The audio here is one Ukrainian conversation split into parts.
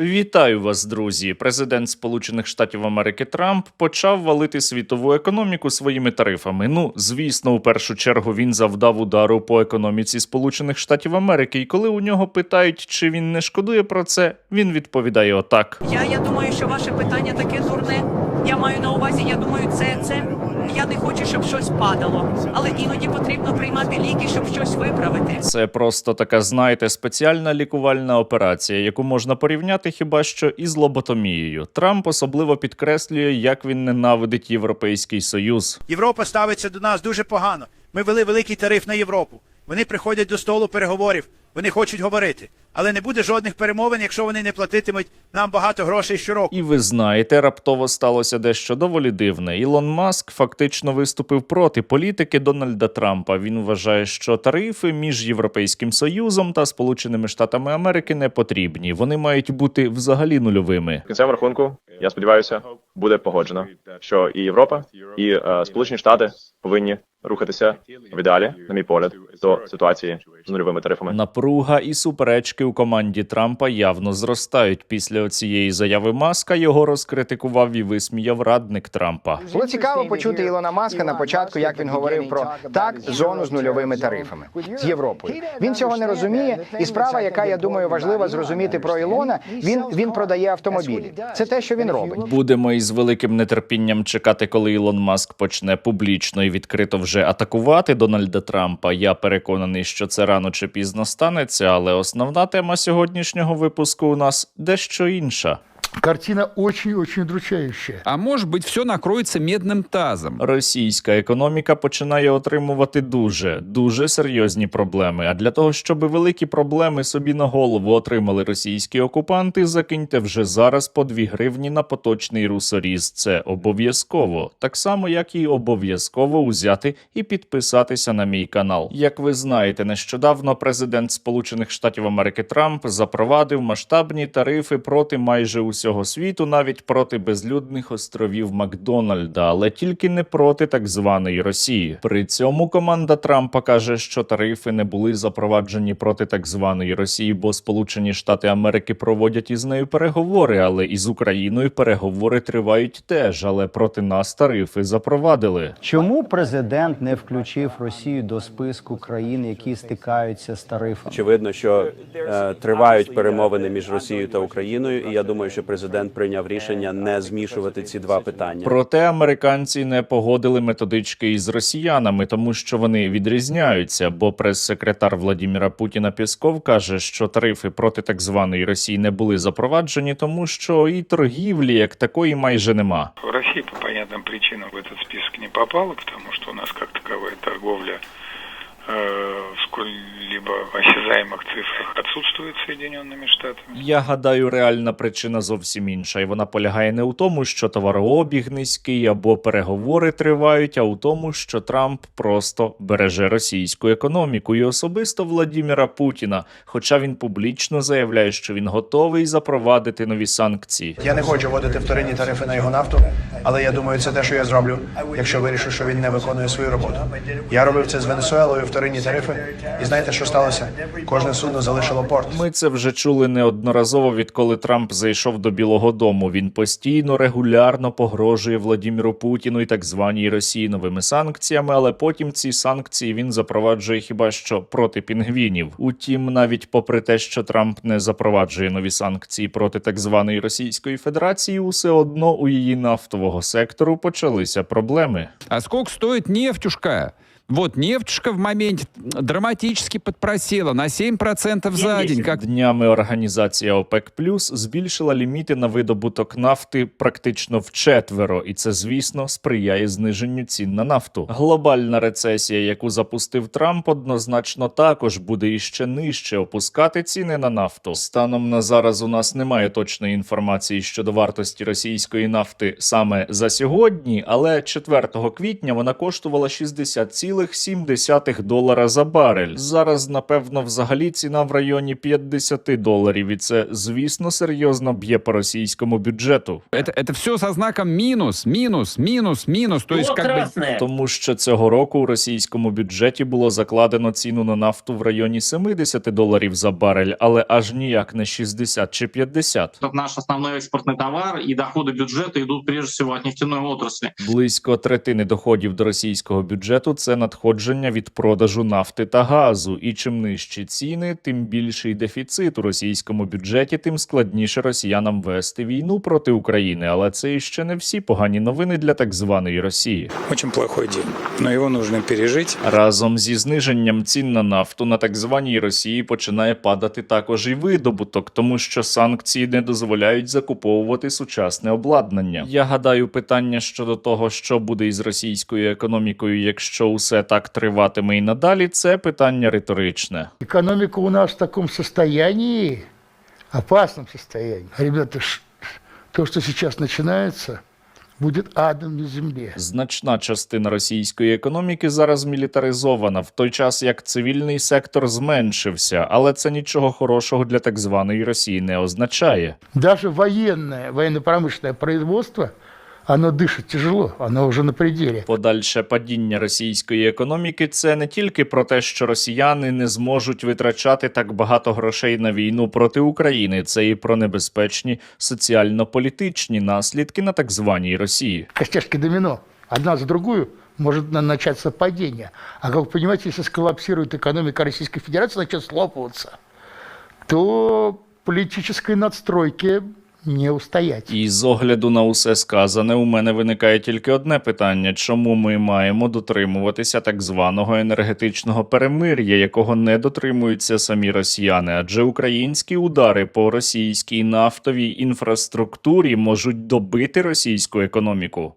Вітаю вас, друзі. Президент Сполучених Штатів Америки Трамп почав валити світову економіку своїми тарифами. Ну, звісно, у першу чергу він завдав удару по економіці Сполучених Штатів Америки. І коли у нього питають, чи він не шкодує про це, він відповідає отак. Я, я думаю, що ваше питання таке дурне. Я маю на увазі, я думаю, це це. Я не хочу, щоб щось падало, але іноді потрібно приймати ліки, щоб щось виправити. Це просто така, знаєте, спеціальна лікувальна операція, яку можна порівняти хіба що із лоботомією. Трамп особливо підкреслює, як він ненавидить Європейський Союз. Європа ставиться до нас дуже погано. Ми ввели великий тариф на Європу. Вони приходять до столу переговорів, вони хочуть говорити. Але не буде жодних перемовин, якщо вони не платитимуть нам багато грошей щороку. І ви знаєте, раптово сталося дещо доволі дивне. Ілон Маск фактично виступив проти політики Дональда Трампа. Він вважає, що тарифи між Європейським Союзом та Сполученими Штатами Америки не потрібні. Вони мають бути взагалі нульовими. В кінцевому рахунку, я сподіваюся, буде погоджено, що і Європа, і е, Сполучені Штати повинні рухатися в ідеалі, на мій погляд, до ситуації з нульовими тарифами. Напруга і суперечки у команді Трампа явно зростають. Після цієї заяви Маска його розкритикував і висміяв радник Трампа. Було цікаво почути Ілона Маска на початку, як він говорив про так зону з нульовими тарифами з Європою. Він цього не розуміє, і справа, яка я думаю важлива зрозуміти про Ілона, він він продає автомобілі. Це те, що він робить. Будемо із великим нетерпінням чекати, коли Ілон Маск почне публічно і відкрито вже атакувати Дональда Трампа. Я переконаний, що це рано чи пізно станеться, але основна тема сьогоднішнього випуску у нас дещо інша. Картина очень-очень удручающая. А может быть, все накроется медным тазом. Російська економіка починає отримувати дуже дуже серйозні проблеми. А для того, щоб великі проблеми собі на голову отримали російські окупанти, закиньте вже зараз по 2 гривні на поточний русоріз. Це обов'язково, так само як і обов'язково узяти і підписатися на мій канал. Як ви знаєте, нещодавно президент Сполучених Штатів Америки Трамп запровадив масштабні тарифи проти майже усього світу, навіть проти безлюдних островів Макдональда, але тільки не проти так званої Росії. При цьому команда Трампа каже, що тарифи не були запроваджені проти так званої Росії, бо Сполучені Штати Америки проводять із нею переговори, але із Україною переговори тривають теж. Але проти нас тарифи запровадили. Чому президент не включив Росію до списку країн, які стикаються з тарифами? Очевидно, що е, тривають перемовини між Росією та Україною, і я думаю, що президент прийняв рішення не змішувати ці два питання. Проте американці не погодили методички із росіянами, тому що вони відрізняються. Бо прес-секретар Владіміра Путіна Пєсков каже, що тарифи проти так званої Росії не були запроваджені, тому що і торгівлі як такої майже нема. Россия по понятным причинам в этот список не попала, потому что у нас как таковая торговля э, в сколь-либо осязаемых цифрах отсутствует Соединенными Штатами. Я гадаю, реальна причина зовсім інша, і вона полягає не у тому, що товарообіг низький або переговори тривають, а у тому, що Трамп просто береже російську економіку і особисто Владіміра Путіна. Хоча він публічно заявляє, що він готовий запровадити нові санкції. Я не хочу вводити вторинні тарифи на його нафту, але я думаю, це те, що я зроблю, якщо вирішу, що він не виконує свою роботу. Я робив це з Венесуелою вторинні тарифи, і знаєте, що сталося? Кожне судно залишило порт. Ми це вже чули неодноразово, відколи Трамп зайшов до Білого Дому. Він постійно регулярно погрожує Владіміру Путіну і так званій Росії новими санкціями, але потім ці санкції він запроваджує хіба що проти пінгвінів. Утім, навіть попри те, що Трамп не запроваджує нові санкції проти так званої Російської Федерації, усе одно у її нафтового сектору почалися проблеми. А сколько стоит нефтюшка? Вот нефтюшка в моменте драматически подпросела на 7% за день. Как Днями організація ОПЕК Плюс збільшила ліміти на видобуток нафти практично вчетверо, і це, звісно, сприяє зниженню цін на нафту. Глобальна рецесія, яку запустив Трамп, однозначно також буде іще нижче опускати ціни на нафту. Станом на зараз у нас немає точної інформації щодо вартості російської нафти саме за сьогодні, але 4 квітня вона коштувала 60,5 0,7 долара за барель. Зараз, напевно, взагалі ціна в районі 50 доларів, і це, звісно, серйозно б'є по російському бюджету. Это, это все со знаком минус, минус, минус, минус. То есть как бы... Тому що цього року у російському бюджеті було закладено ціну на нафту в районі 70 доларів за барель, але аж ніяк не 60 чи 50. Это наш основной экспортный товар, и доходы бюджета идут прежде всего от нефтяной отрасли. Близько третини доходів до російського бюджету це надходження від продажу нафти та газу. І чим нижчі ціни, тим більший дефіцит у російському бюджеті, тим складніше росіянам вести війну проти України. Але це іще не всі погані новини для так званої Росії. Очень плохой день, но его нужно пережить. Разом зі зниженням цін на нафту на так званій Росії починає падати також і видобуток, тому що санкції не дозволяють закуповувати сучасне обладнання. Я гадаю, питання щодо того, що буде із російською економікою, якщо усе так триватиме і надалі, це питання риторичне. Экономика у нас в таком состоянии, опасном состоянии. Ребята, то, что сейчас начинается, будет адом на земле. Значна частина російської економіки зараз мілітаризована, в той час як цивільний сектор зменшився, але це нічого хорошого для так званої Росії не означає. Даже военное, военно-промышленное производство, оно дышит тяжело, оно уже на пределе. Подальше падіння російської економіки це не тільки про те, що росіяни не зможуть витрачати так багато грошей на війну проти України, це і про небезпечні соціально-політичні наслідки на так званій Росії. Костяшки домино, одна за другую, может на- начаться падение. А как вы понимаете, если сколлапсирует экономика Российской Федерации, начнет слопываться, то политической надстройке не устоять. І з огляду на усе сказане, у мене виникає тільки одне питання: чому ми маємо дотримуватися так званого енергетичного перемир'я, якого не дотримуються самі росіяни? Адже українські удари по російській нафтовій інфраструктурі можуть добити російську економіку.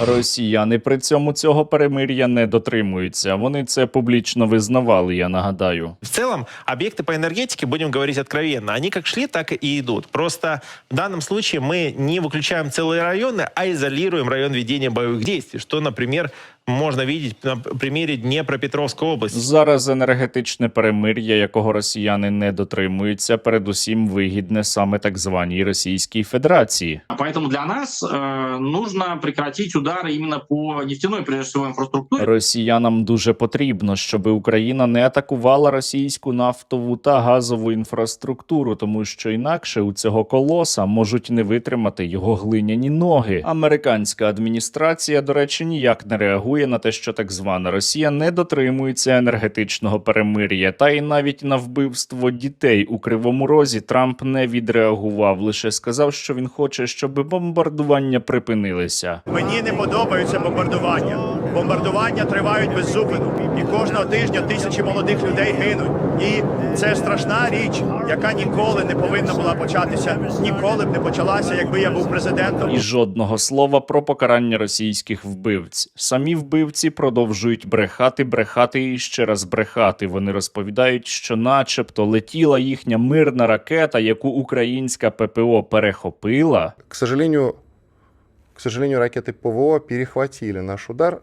Росіяни при цьому цього перемир'я не дотримуються. Вони це публічно визнавали. Я нагадаю. В целом, объекты по энергетике, будем говорить откровенно, они как шли, так и идут. Просто в данном случае мы не выключаем целые районы, а изолируем район ведения боевых действий, что, например, можно видеть на примере Днепропетровской области. Зараз енергетичне перемир'я, якого росіяни не дотримуються, передусім вигідне саме так званій Російській Федерації. Поэтому для нас э, нужно прекратить удары именно по нефтяной, прежде всего, инфраструктуре. Росіянам дуже потрібно, щоб Україна не атакувала російську нафтову та газову інфраструктуру, тому що інакше у цього колоса можуть не витримати його глиняні ноги. Американська адміністрація, до речі, ніяк не реагує на те, що так звана Росія не дотримується енергетичного перемир'я, та й навіть на вбивство дітей у Кривому Розі Трамп не відреагував, лише сказав, що він хоче, щоб бомбардування припинилися. Мені не подобаються бомбардування. Бомбардування тривають без зупину, і кожного тижня тисячі молодих людей гинуть. І це страшна річ, яка ніколи не повинна була початися, ніколи б не почалася, якби я був президентом. І жодного слова про покарання російських вбивць. Самі вбивці продовжують брехати, брехати і ще раз брехати. Вони розповідають, що, начебто, летіла їхня мирна ракета, яку українська ППО перехопила. К сожалению, к сожалению, ракеты ПВО перехватили наш удар.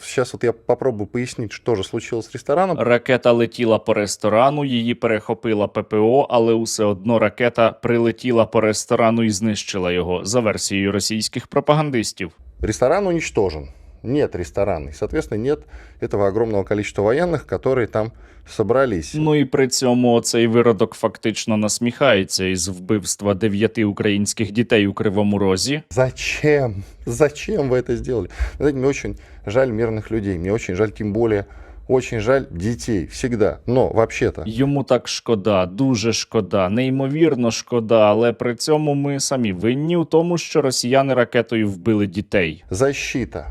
Сейчас вот я попробую пояснить, що ж случилось з рестораном. Ракета летіла по ресторану, її перехопила ППО, але усе одно ракета прилетіла по ресторану і знищила його за версією російських пропагандистів. Ресторан уничтожен Нет ресторана. И, соответственно, нет этого огромного количества военных, которые там собрались. Ну і при цьому оцей виродок фактично насміхається із вбивства дев'яти українських дітей у Кривому Розі. Зачем? Зачем вы это сделали? Вы Знаете, мне очень жаль мирных людей. Мне очень жаль, тем более, очень жаль детей. Всегда. Но вообще-то Йому так шкода, дуже шкода, неймовірно шкода, але при цьому ми самі винні у тому, що росіяни ракетою вбили дітей. защита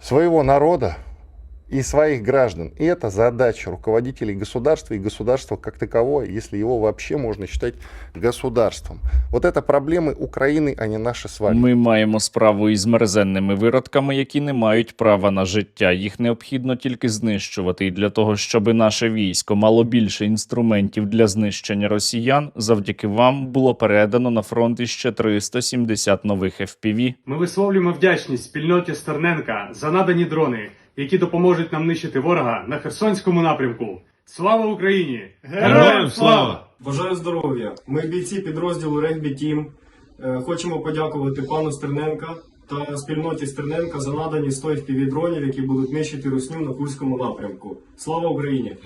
своего народа и своих граждан. И это задача руководителей государства и государства как таковое, если его вообще можно считать государством. Вот это проблемы Украины, а не наши с вами. Ми маємо справу із мерзенними виродками, які не мають права на життя. Їх необхідно тільки знищувати. І для того, щоб наше військо мало більше інструментів для знищення росіян, завдяки вам було передано на фронт іще 370 нових FPV. Ми висловлюємо вдячність спільноті Стерненка за надані дрони, які допоможуть нам нищити ворога на Херсонському напрямку. Слава Україні! Героям слава! Бажаю здоров'я. Ми бійці підрозділу Регбі Тім. Е, Хочемо подякувати пану Стерненка та спільноті Стерненка за надані 100 FPV-дронів, які будуть нищити русню на Курському напрямку. Слава Україні!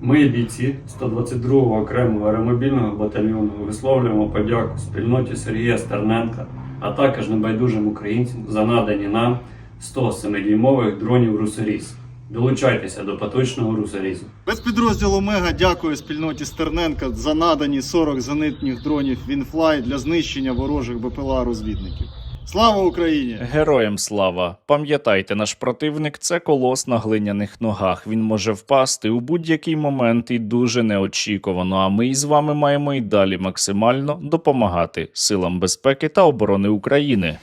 Ми, бійці 122-го окремого аеромобільного батальйону, висловлюємо подяку спільноті Сергія Стерненка, а також небайдужим українцям за надані нам 100 7-дюймових дронів «Русоріз». Долучайтеся до поточного «Русорізу». Спецпідрозділ Омега дякує спільноті Стерненка за надані 40 зенитних дронів Вінфлай для знищення ворожих БПЛА-розвідників. Слава Україні! Героям слава! Пам'ятайте, наш противник це колос на глиняних ногах. Він може впасти у будь-який момент і дуже неочікувано. А ми із вами маємо і далі максимально допомагати силам безпеки та оборони України.